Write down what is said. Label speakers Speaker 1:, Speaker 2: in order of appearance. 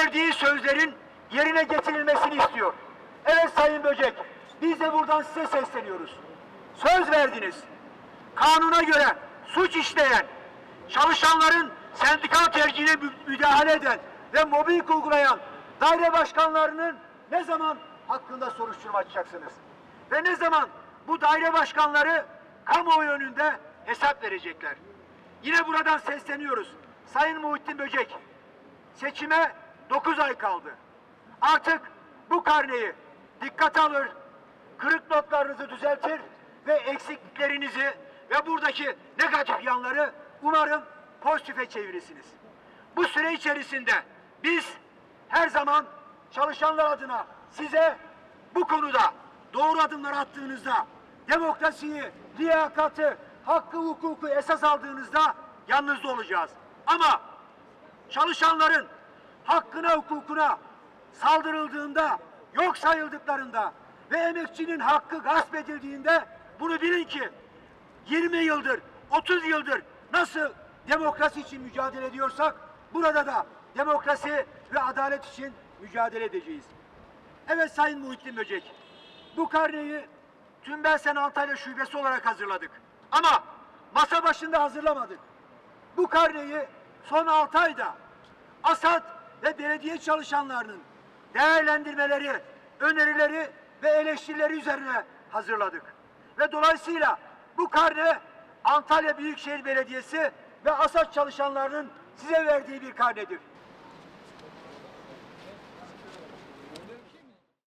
Speaker 1: verdiği sözlerin yerine getirilmesini istiyor. Evet Sayın Böcek, biz de buradan size sesleniyoruz. Söz verdiniz. Kanuna göre suç işleyen, çalışanların sendikal tercihine mü- müdahale eden ve mobbing uygulayan daire başkanlarının ne zaman hakkında soruşturma açacaksınız? Ve ne zaman bu daire başkanları kamuoyu önünde hesap verecekler? Yine buradan sesleniyoruz. Sayın Muhittin Böcek, seçime 9 ay kaldı. Artık bu karneyi dikkate alır, kırık notlarınızı düzeltir ve eksikliklerinizi ve buradaki negatif yanları umarım pozitife çevirirsiniz. Bu süre içerisinde biz her zaman çalışanlar adına size bu konuda doğru adımlar attığınızda demokrasiyi, liyakatı, hakkı, hukuku esas aldığınızda yanınızda olacağız. Ama çalışanların hakkına hukukuna saldırıldığında, yok sayıldıklarında ve emekçinin hakkı gasp edildiğinde bunu bilin ki 20 yıldır, 30 yıldır nasıl demokrasi için mücadele ediyorsak burada da demokrasi ve adalet için mücadele edeceğiz. Evet Sayın Muhittin Böcek, bu karneyi Tümbelsen Antalya Şubesi olarak hazırladık. Ama masa başında hazırlamadık. Bu karneyi son 6 ayda ASAD ve belediye çalışanlarının değerlendirmeleri, önerileri ve eleştirileri üzerine hazırladık. Ve dolayısıyla bu karne Antalya Büyükşehir Belediyesi ve ASAD çalışanlarının size verdiği bir karnedir.